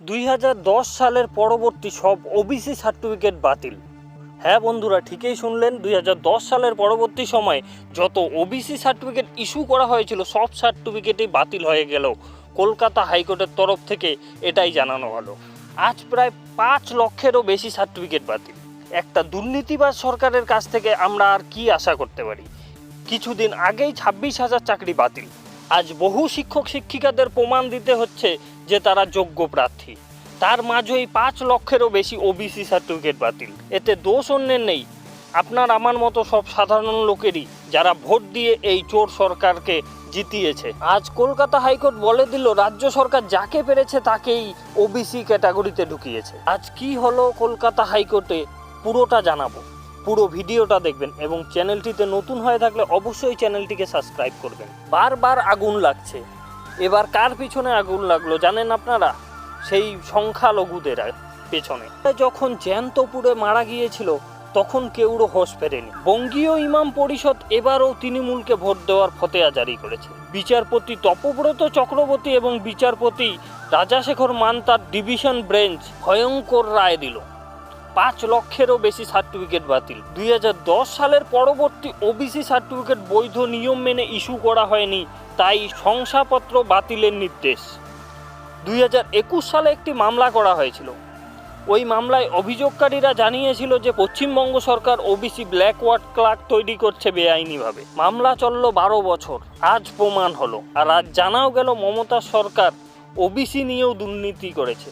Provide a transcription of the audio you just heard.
দুই হাজার দশ সালের পরবর্তী সব ওবিসি সার্টিফিকেট বাতিল। হ্যাঁ বন্ধুরা, ঠিকই শুনলেন, দুই হাজার দশ সালের পরবর্তী সময়ে যত ওবিসি সার্টিফিকেট ইস্যু করা হয়েছিল, সব সার্টিফিকেটই বাতিল হয়ে গেল। কলকাতা হাইকোর্টের তরফ থেকে এটাই জানানো হলো। আজ প্রায় পাঁচ লক্ষেরও বেশি সার্টিফিকেট বাতিল। একটা দুর্নীতিবাজ সরকারের কাছ থেকে আমরা আর কি আশা করতে পারি? কিছুদিন আগেই ছাব্বিশ হাজার চাকরি বাতিল। আজ বহু শিক্ষক শিক্ষিকাদের প্রমাণ দিতে হচ্ছে যে তারা যোগ্য প্রার্থী। তার মাঝেই পাঁচ লক্ষেরও বেশি ওবিসি সার্টিফিকেট বাতিল। এতে দোষ অন্যের নেই। আপনার আমার মতো সব সাধারণ লোকেরই যারা ভোট দিয়ে এই চোর সরকারকে জিতিয়েছে। আজ কলকাতা হাইকোর্ট বলে দিল, রাজ্য সরকার যাকে পেরেছে তাকেই ওবিসি ক্যাটাগরিতে ঢুকিয়েছে। আজ কি হলো কলকাতা হাইকোর্টে পুরোটা জানাব। পুরো ভিডিওটা দেখবেন এবং চ্যানেলটিতে নতুন হয়ে থাকলে অবশ্যই চ্যানেলটিকে সাবস্ক্রাইব করবেন। বারবার আগুন লাগছে। এবার কার পিছনে আগুন লাগল জানেন আপনারা? সেই সংখ্যালঘুদের পেছনে। যখন জ্যান্তপুরে মারা গিয়েছিল, তখন কেউরও হোশ ফেরেনি। বঙ্গীয় ইমাম পরিষদ এবারও তৃণমূলকে ভোট দেওয়ার ফতেয়া জারি করেছে। বিচারপতি তপব্রত চক্রবর্তী এবং বিচারপতি রাজাশেখর মান তার ডিভিশন ব্রেঞ্চ ভয়ঙ্কর রায় দিল। পাঁচ লক্ষেরও বেশি সার্টিফিকেট বাতিল। দুই হাজার দশ সালের পরবর্তী ওবিসি সার্টিফিকেট বৈধ নিয়ম মেনে ইস্যু করা হয়নি, তাই শংসাপত্র বাতিলের নির্দেশ। দুই হাজার একুশ সালে একটি মামলা করা হয়েছিল। ওই মামলায় অভিযোগকারীরা জানিয়েছিল যে পশ্চিমবঙ্গ সরকার ওবিসি ব্ল্যাক ওয়ার্ড ক্লার্ক তৈরি করছে বেআইনিভাবে। মামলা চলল বারো বছর, আজ প্রমাণ হলো। আর আজ জানাও গেল মমতা সরকার, ওবিসি নিয়েও দুর্নীতি করেছে।